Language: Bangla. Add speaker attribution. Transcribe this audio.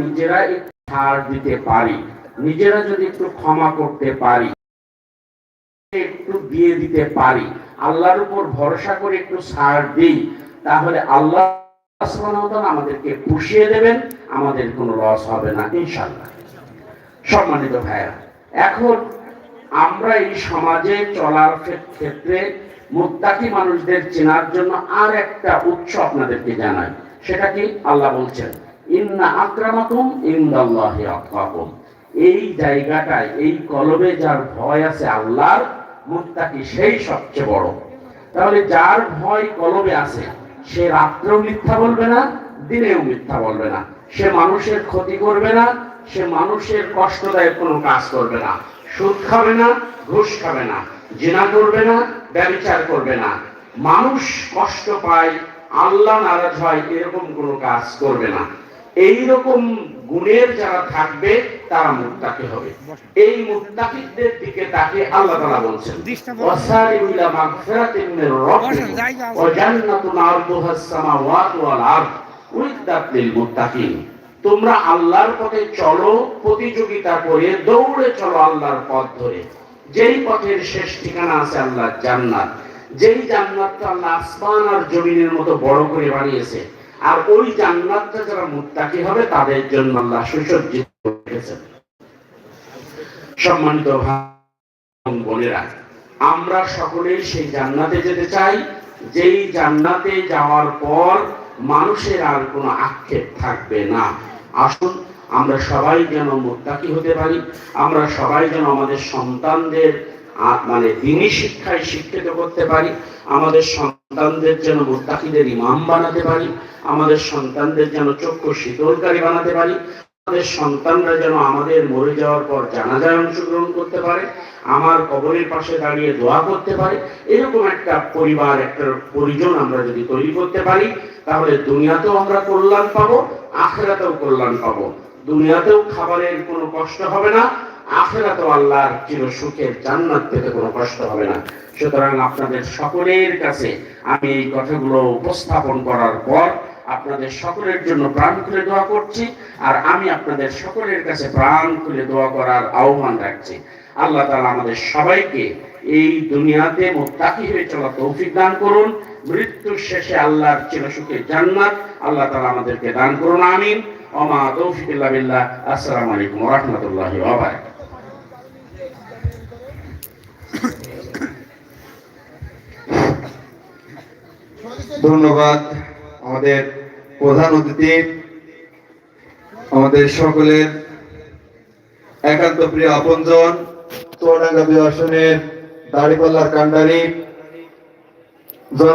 Speaker 1: নিজেরা একটু ছাড় দিতে পারি। নিজেরা যদি একটু ক্ষমা করতে পারি, একটু দিয়ে দিতে পারি, আল্লাহর উপর ভরসা করে একটু ছাড় দিই, তাহলে আল্লাহ আমাদেরকে পুষিয়ে দেবেন, আমাদের কোনো লস হবে না, ইনশাআল্লাহ। সম্মানিত ভাইয়া এখন আমরা এই সমাজে চলার ক্ষেত্রে মুত্তাকি মানুষদের চেনার জন্য আর একটা উৎস আপনাদেরকে জানাই। সেটা কি? আল্লাহ বলছেন ইন্না আক্রামাকুম ইনদাল্লাহি এই জায়গাটায়, এই কলবে যার ভয় আছে আল্লাহর, মুত্তাকি সেই সবচেয়ে বড়। তাহলে যার ভয় কলবে আছে, সে রাত্রেও মিথ্যা বলবে না, দিনেও মিথ্যা বলবে না। সে মানুষের ক্ষতি করবে না, সে মানুষের কষ্টদায়ক কোনো কাজ করবে না। সুদ খাবে না, ঘুষ খাবে না, জিনা করবে না, ব্যবচার করবে না। মানুষ কষ্ট পায়, আল্লাহ নারাজ হয়, এরকম কোনো কাজ করবে না। এই রকম গুণের যারা থাকবে তারা মুত্তাকি হবে। এই মুত্তাকিদের দিকে তাকে আল্লাহ তাআলা বলছেন ওয়াসারিউ ইলা মাগফিরাতিন মির রাব্বিকুম ওয়া জান্নাতুন আরদুহাস সামাওয়াতু ওয়াল আরদ উইদ্দাত লিল মুত্তাকিন। তোমরা আল্লাহর পথে চলো প্রতিযোগিতা করে দৌড়ে চলো আল্লাহর পথ ধরে। যেই পথের শেষ ঠিকানা আছে আল্লাহর জান্নাত। যেই জান্নাতটা আল্লাহ আসমান আর জমিনের মতো বড় করে বানিয়েছে আর ওই জান্নাতটা যারা মুত্তাকি হবে, তাদের জন্য আল্লাহ সুসজ্জিত করেছেন সম্মানিত বোনেরা, আমরা সকলেই সেই জান্নাতে যেতে চাই। যেই জান্নাতে যাওয়ার পর মানুষের আর কোনো আক্ষেপ থাকবে না। আসুন, আমরা সবাই যেন মুত্তাকি হতে পারি। আমরা সবাই যেন আমাদের সন্তানদের মানে দিনী শিক্ষায় শিক্ষিত করতে পারি। আমাদের সন্তানদের যেন মুত্তাকিদের ইমাম বানাতে পারি, আমাদের সন্তানদের যেন চক্ষু শীতলকারী বানাতে পারি, আমাদের সন্তানরা যেন আমাদের মরে যাওয়ার পর জানাজায় অংশগ্রহণ করতে পারে, আমার কবরের পাশে দাঁড়িয়ে দোয়া করতে পারে, এরকম একটা পরিবার, একটা পরিজন আমরা যদি তৈরি করতে পারি, তাহলে দুনিয়াতেও আমরা কল্যাণ পাবো, আখেরাতেও কল্যাণ পাবো। দুনিয়াতেও খাবারের কোনো কষ্ট হবে না আখেরাতেও আল্লাহর চির সুখের জান্নাত পেতে কোনো কষ্ট হবে না। সুতরাং আপনাদের সকলের কাছে আমি এই কথাগুলো উপস্থাপন করার পর আপনাদের সকলের জন্য প্রাণ খুলে দোয়া করছি, আর আমি আপনাদের সকলের কাছে প্রাণ খুলে দোয়া করার আহ্বান রাখছি। আল্লাহ তাআলা আমাদের সবাইকে এই দুনিয়াতে মোত্তাকি হয়ে চলা তৌফিক দান করুন। মৃত্যুর শেষে আল্লাহর চিরসুখের জান্নাত আল্লাহ তাআলা আমাদেরকে দান করুন, আমিন। ওমা তৌফিক আসসালামু আলাইকুম রাহমাতুল্লাহি ওয়া
Speaker 2: ধন্যবাদ আমাদের প্রধান অতিথি আমাদের সকলের একান্ত প্রিয় আপনজন চুয়াডাঙ্গা দুই আসনের দাড়িপাল্লার কান্ডারি